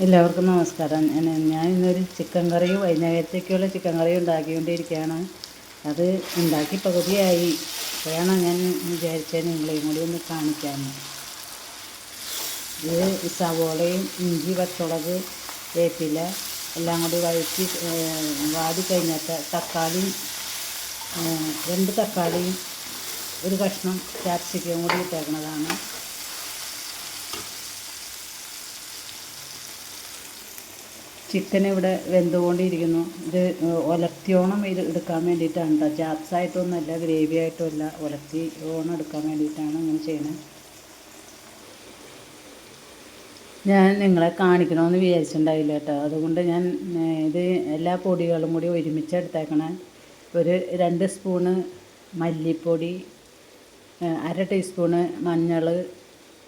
എല്ലാവർക്കും നമസ്കാരം. ഞാൻ ഇന്നൊരു ചിക്കൻ കറി വൈകുന്നേരത്തേക്കുള്ള ചിക്കൻ കറി ഉണ്ടാക്കിക്കൊണ്ടിരിക്കുകയാണ്. അത് ഉണ്ടാക്കി പകുതിയായി. അപ്പോഴാണ് ഞാൻ വിചാരിച്ചത് നിങ്ങളെയും കൂടി ഒന്ന് കാണിക്കാൻ ഇത് സവോളയും ഇഞ്ചി പച്ചമുളക് വേപ്പില എല്ലാം കൂടി വഴറ്റി വാടി കഴിഞ്ഞിട്ട് തക്കാളി രണ്ട് തക്കാളിയും ഒരു കഷ്ണം ക്യാപ്സിക്കവും കൂടി ഇട്ടേക്കുന്നതാണ് ചിക്കൻ ഇവിടെ വെന്തുകൊണ്ടിരിക്കുന്നു. ഇത് ഒലത്തിയോണം ഇത് എടുക്കാൻ വേണ്ടിയിട്ടാണ് കേട്ടോ ചാപ്സ് ആയിട്ടൊന്നുമല്ല ഗ്രേവി ആയിട്ടുമല്ല ഒലത്തി ഓണം എടുക്കാൻ വേണ്ടിയിട്ടാണ് അങ്ങനെ ചെയ്യുന്നത് ഞാൻ നിങ്ങളെ കാണിക്കണമെന്ന് വിചാരിച്ചിട്ടുണ്ടായില്ല കേട്ടോ അതുകൊണ്ട് ഞാൻ ഇത് എല്ലാ പൊടികളും കൂടി ഒരുമിച്ച് എടുത്തേക്കണേ. ഒരു രണ്ട് സ്പൂണ് മല്ലിപ്പൊടി അര ടീസ്പൂണ് മഞ്ഞൾ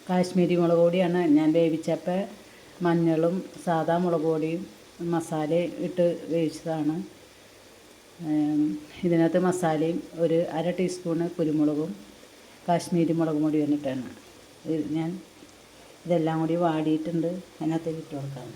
കാശ്മീരി മുളക് പൊടിയാണ് ഞാൻ വേവിച്ചപ്പോൾ മഞ്ഞളും സാധാ മുളക് പൊടിയും മസാല ഇട്ട് വേവിച്ചതാണ്. ഇതിനകത്ത് മസാലയും ഒരു അര ടീസ്പൂണ് കുരുമുളകും കാശ്മീരി മുളക് പൊടിയും ഇട്ടാണ് ഞാൻ ഇതെല്ലാം കൂടി വാടിയിട്ടുണ്ട്. അതിനകത്തേക്ക് ഇട്ട് കൊടുക്കാം.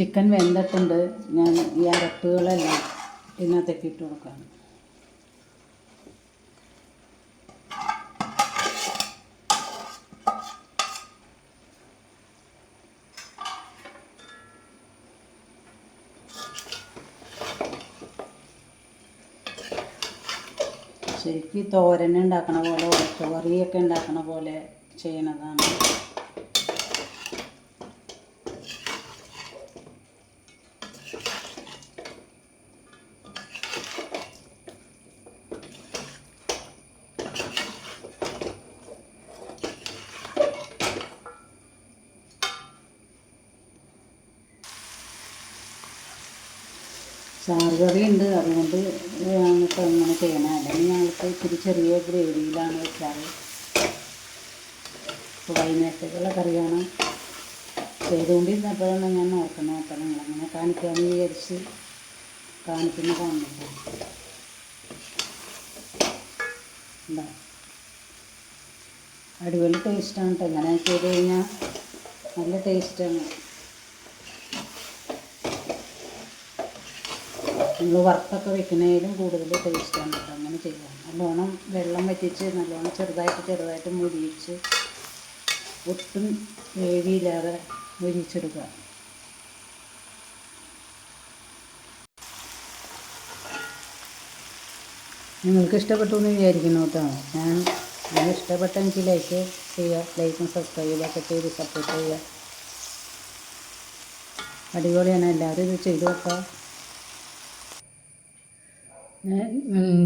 ചിക്കൻ വെന്തിട്ടുണ്ട്. ഞാൻ ഈ അരപ്പുകളെല്ലാം ഇതിനകത്തേക്ക് ഇട്ട് കൊടുക്കാം ശരിക്കും തോരൻ ഉണ്ടാക്കണ പോലെ ഉറച്ചുകറിയൊക്കെ ഉണ്ടാക്കണ പോലെ ചെയ്യണതാണ്. ചാറ് ഉണ്ട് അതുകൊണ്ട് ഞങ്ങൾക്ക് അങ്ങനെ ചെയ്യണം. അല്ലെങ്കിൽ ഞങ്ങൾക്ക് ഇത്തിരി ചെറിയ ഗ്രേവിയിലാണ് വെക്കാറ്. ഇപ്പോൾ വൈകുന്നേരത്തേക്കുള്ള കറിയാണ്. ചെയ്തുകൊണ്ടിരുന്നപ്പോഴാണ് ഞാൻ നോക്കുന്നത്. അപ്പോൾ നിങ്ങളങ്ങനെ കാണിക്കാമെന്ന് വിചാരിച്ച് കാണിക്കുന്ന കാണുന്നുണ്ട്. എന്താ അടിപൊളി ടേസ്റ്റാണ് കേട്ടോ ഇങ്ങനെ ചെയ്ത് കഴിഞ്ഞാൽ നല്ല ടേസ്റ്റാണ് നമ്മൾ വറുത്തൊക്കെ വെക്കുന്നതിലും കൂടുതൽ ടേസ്റ്റാണ് കേട്ടോ അങ്ങനെ ചെയ്യാം. നല്ലോണം വെള്ളം വറ്റിച്ച് നല്ലോണം ചെറുതായിട്ട് ചെറുതായിട്ട് മുരിയിച്ച് ഒട്ടും വേവിയില്ലാതെ മുരിച്ചെടുക്കുക നിങ്ങൾക്ക് ഇഷ്ടപ്പെട്ടു എന്ന് വിചാരിക്കുന്നു കേട്ടോ ഞാൻ ഞാൻ എനിക്ക് ലൈക്ക് ചെയ്യുക ലൈക്കും സബ്സ്ക്രൈബ് ഒക്കെ ചെയ്ത് സപ്പോർട്ട് ചെയ്യുക. അടിപൊളിയാണ്. എല്ലാവരും ഇത് ചെയ്തു വെക്കുക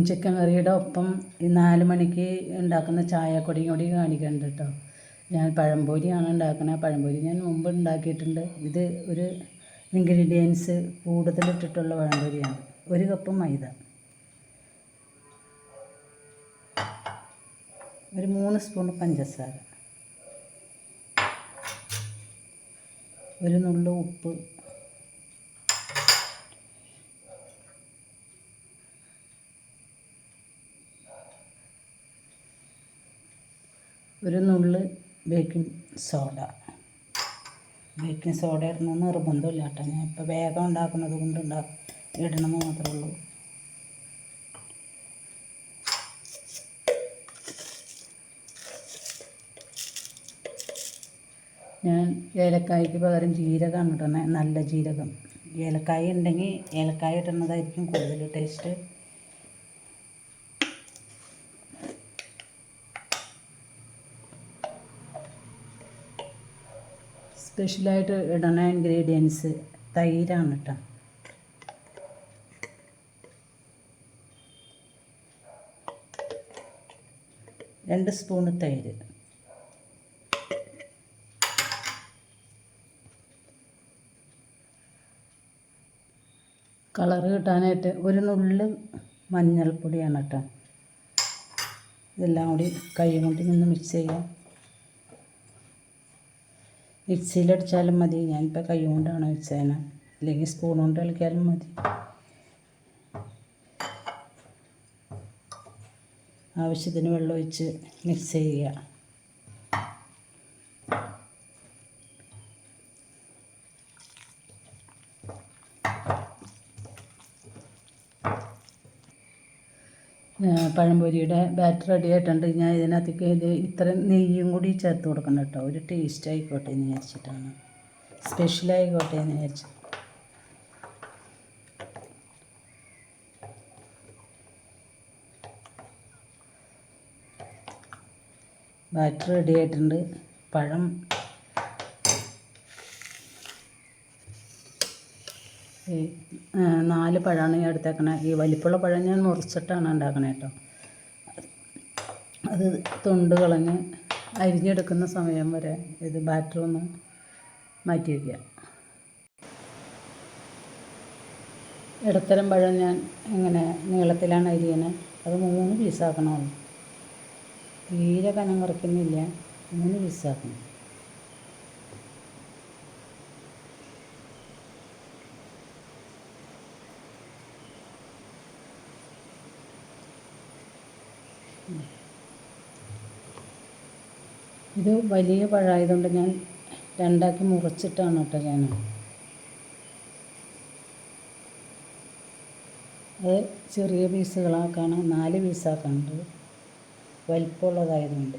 ചിക്കൻ കറിയുടെ ഒപ്പം ഈ നാല് മണിക്ക് ഉണ്ടാക്കുന്ന ചായക്കൊടിയും കൂടി കാണിക്കുന്നുണ്ട് കേട്ടോ ഞാൻ പഴംപൊരിയാണ് ഉണ്ടാക്കുന്നത് പഴംപൊരി ഞാൻ മുമ്പ് ഉണ്ടാക്കിയിട്ടുണ്ട്. ഇത് ഒരു ഇൻഗ്രീഡിയൻസ് കൂടുതലിട്ടിട്ടുള്ള പഴംപൊരിയാണ്. ഒരു കപ്പ് മൈദ. ഒരു മൂന്ന് സ്പൂൺ പഞ്ചസാര. ഒരു നുള്ളു ഉപ്പ്. ഒരു നുള്ള് ബേക്കിംഗ് സോഡ ബേക്കിംഗ് സോഡ ഇടണമെന്ന് നിർബന്ധമില്ല കേട്ടോ ഞാൻ ഇപ്പോൾ വേഗം ഉണ്ടാക്കുന്നത് കൊണ്ട് ഉണ്ടാ ഇടണമെന്ന് മാത്രമേ ഉള്ളൂ. ഞാൻ ഏലക്കായ്ക്ക് പകരം ജീരകമാണ് ഇടുന്നത് നല്ല ജീരകം. ഏലക്കായ ഉണ്ടെങ്കിൽ ഏലക്കായ ഇടുന്നതായിരിക്കും കൂടുതൽ ടേസ്റ്റ് സ്പെഷ്യലായിട്ട് ഇടണ ഇൻഗ്രീഡിയൻസ് തൈരാണ് കേട്ടോ. രണ്ട് സ്പൂണ് തൈര്. കളർ കിട്ടാനായിട്ട് ഒരു നുള്ള് മഞ്ഞൾപ്പൊടിയാണ് കേട്ടോ. ഇതെല്ലാം കൂടി കൈ കൊണ്ട് നിന്ന് മിക്സ് ചെയ്യാം. മിക്സിയിലടിച്ചാലും മതി. ഞാനിപ്പോൾ കൈ കൊണ്ടാണ് വെച്ചതിന് അല്ലെങ്കിൽ സ്പൂൺ കൊണ്ട് കളിക്കാനും മതി. ആവശ്യത്തിന് വെള്ളം ഒഴിച്ച് മിക്സ് ചെയ്യുക. പഴംപൊരിയുടെ ബാറ്റർ റെഡി ആയിട്ടുണ്ട്. ഞാൻ ഇതിനകത്തേക്ക് ഇത് ഇത്രയും നെയ്യും കൂടി ചേർത്ത് കൊടുക്കണം കേട്ടോ. ഒരു ടേസ്റ്റ് ആയിക്കോട്ടെ എന്ന് വിചാരിച്ചിട്ടാണ്. സ്പെഷ്യലായിക്കോട്ടെ എന്ന് വിചാരിച്ചു. ബാറ്റർ റെഡി ആയിട്ടുണ്ട്. പഴം ഈ നാല് പഴമാണ് ഞാൻ എടുത്തേക്കണേ. ഈ വലിപ്പമുള്ള പഴം ഞാൻ മുറിച്ചിട്ടാണ് ഉണ്ടാക്കണേ കേട്ടോ. അത് തൊണ്ട് കളഞ്ഞ് അരിഞ്ഞെടുക്കുന്ന സമയം വരെ ഇത് ബാറ്റർ ഒന്ന് മാറ്റി വയ്ക്കുക ഇടത്തരം പഴം ഞാൻ എങ്ങനെ നീളത്തിലാണ് അരിയണേ. അത് മൂന്ന് പീസാക്കണമല്ലോ തീരെ കനം കുറയ്ക്കുന്നില്ല. മൂന്ന് പീസാക്കണം ഇത് വലിയ പഴമായതുകൊണ്ട് ഞാൻ രണ്ടാക്കി മുറിച്ചിട്ടാണ് കേട്ടോ ഞാൻ. അത് ചെറിയ പീസുകളാക്കാണ് നാല് പീസാക്കാണ്ട് വലിപ്പമുള്ളതായതുകൊണ്ട്.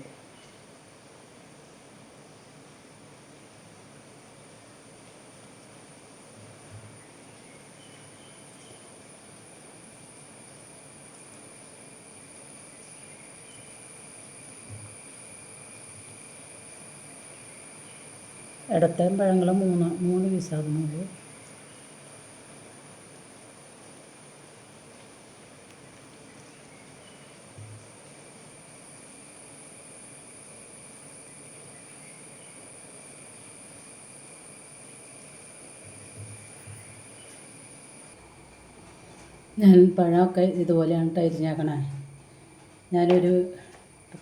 ഇടത്തരം പഴങ്ങൾ മൂന്ന് മൂന്ന് പീസാകുന്നുള്ളൂ ഞാൻ പഴമൊക്കെ ഇതുപോലെയാണ് ഞാൻ ഞാനൊരു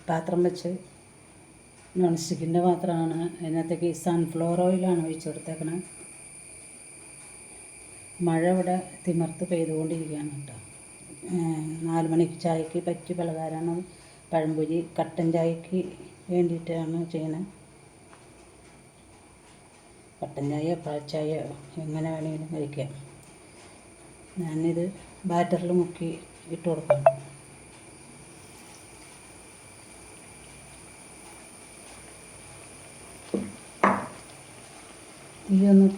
പാത്രം വെച്ച് നോൺ സ്റ്റിക്കിന്റെ പാത്രമാണ് അതിനകത്തേക്ക് സൺഫ്ലവർ ഓയിലാണ് ഒഴിച്ചു കൊടുത്തേക്കണേ. മഴ ഇവിടെ തിമർത്ത് പെയ്തുകൊണ്ടിരിക്കുകയാണ് കേട്ടോ. നാല് മണിക്ക് ചായക്ക് പറ്റിയ പലഹാരമാണ്. പഴംപൊരി കട്ടൻ ചായക്ക് വേണ്ടിയിട്ടാണ് ചെയ്യുന്നത്. കട്ടൻ ചായ പഴച്ചായ എങ്ങനെ വേണമെങ്കിലും കഴിക്കാം. ഞാനിത് ബാറ്ററിൽ മുക്കി ഇട്ട് കൊടുക്കാം. തീ ഒന്ന്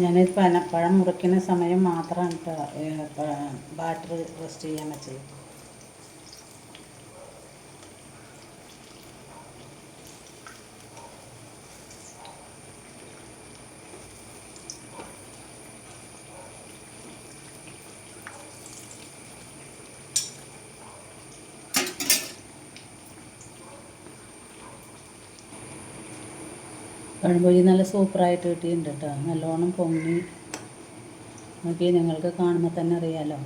കേട്ടോ പഴം മുറിക്കുന്ന സമയം മാത്രമാണ് ബാറ്ററി റെസ്റ്റ് ചെയ്യാൻ വെച്ചത്. പഴംപൊരി നല്ല സൂപ്പറായിട്ട് കിട്ടിയിട്ടുണ്ട് കേട്ടോ നല്ലോണം പൊങ്ങി. നോക്കി നിങ്ങൾക്ക് കാണുമ്പോൾ തന്നെ അറിയാലോ.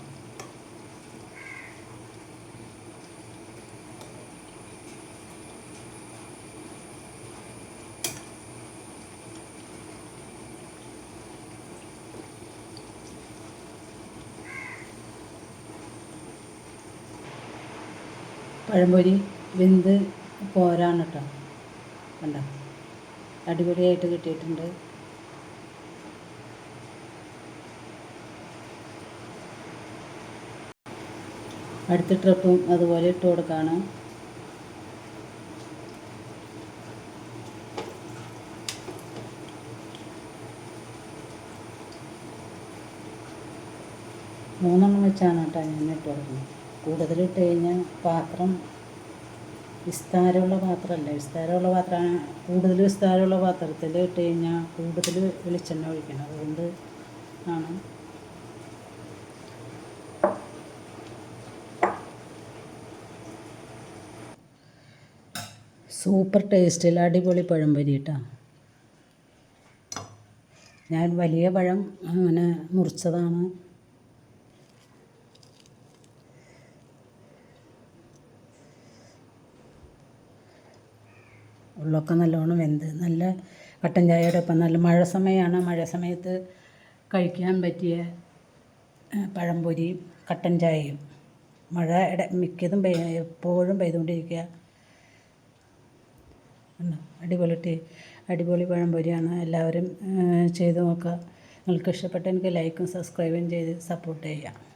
പഴംപൊരി വെന്ത് പോരാണ് കേട്ടോ കണ്ട? അടിപൊളിയായിട്ട് കിട്ടിയിട്ടുണ്ട്. അടുത്ത ട്രിപ്പും അതുപോലെ ഇട്ട് കൊടുക്കുകയാണ് മൂന്നെണ്ണം വെച്ചാണ് കേട്ടോ ഞാൻ ഇട്ട് കൊടുക്കുന്നത്. കൂടുതലിട്ട് കഴിഞ്ഞാൽ പാത്രം വിസ്താരമുള്ള പാത്രമല്ല. വിസ്താരമുള്ള പാത്രം കൂടുതൽ വിസ്താരമുള്ള പാത്രത്തിൽ ഇട്ട് കഴിഞ്ഞാൽ കൂടുതൽ വെളിച്ചെണ്ണ ഒഴിക്കണം. അതുകൊണ്ട് ആണ്. സൂപ്പർ ടേസ്റ്റിൽ അടിപൊളി പഴംപൊരി കേട്ടോ ഞാൻ വലിയ പഴം അങ്ങനെ മുറിച്ചതാണ്. ഉള്ളൊക്കെ നല്ലോണം വെന്ത് നല്ല കട്ടൻ ചായയുടെ ഒപ്പം നല്ല മഴ സമയമാണ് മഴ സമയത്ത് കഴിക്കാൻ പറ്റിയ പഴംപൊരി കട്ടൻ ചായയും. മഴ ഇട മിക്കതും പെയ് എപ്പോഴും പെയ്തുകൊണ്ടിരിക്കുക? അടിപൊളി ടീ അടിപൊളി പഴംപൊരിയാണ്. എല്ലാവരും ചെയ്ത് നോക്കുക നിങ്ങൾക്ക് ഇഷ്ടപ്പെട്ട എനിക്ക് ലൈക്കും സബ്സ്ക്രൈബും ചെയ്ത് സപ്പോർട്ട് ചെയ്യുക.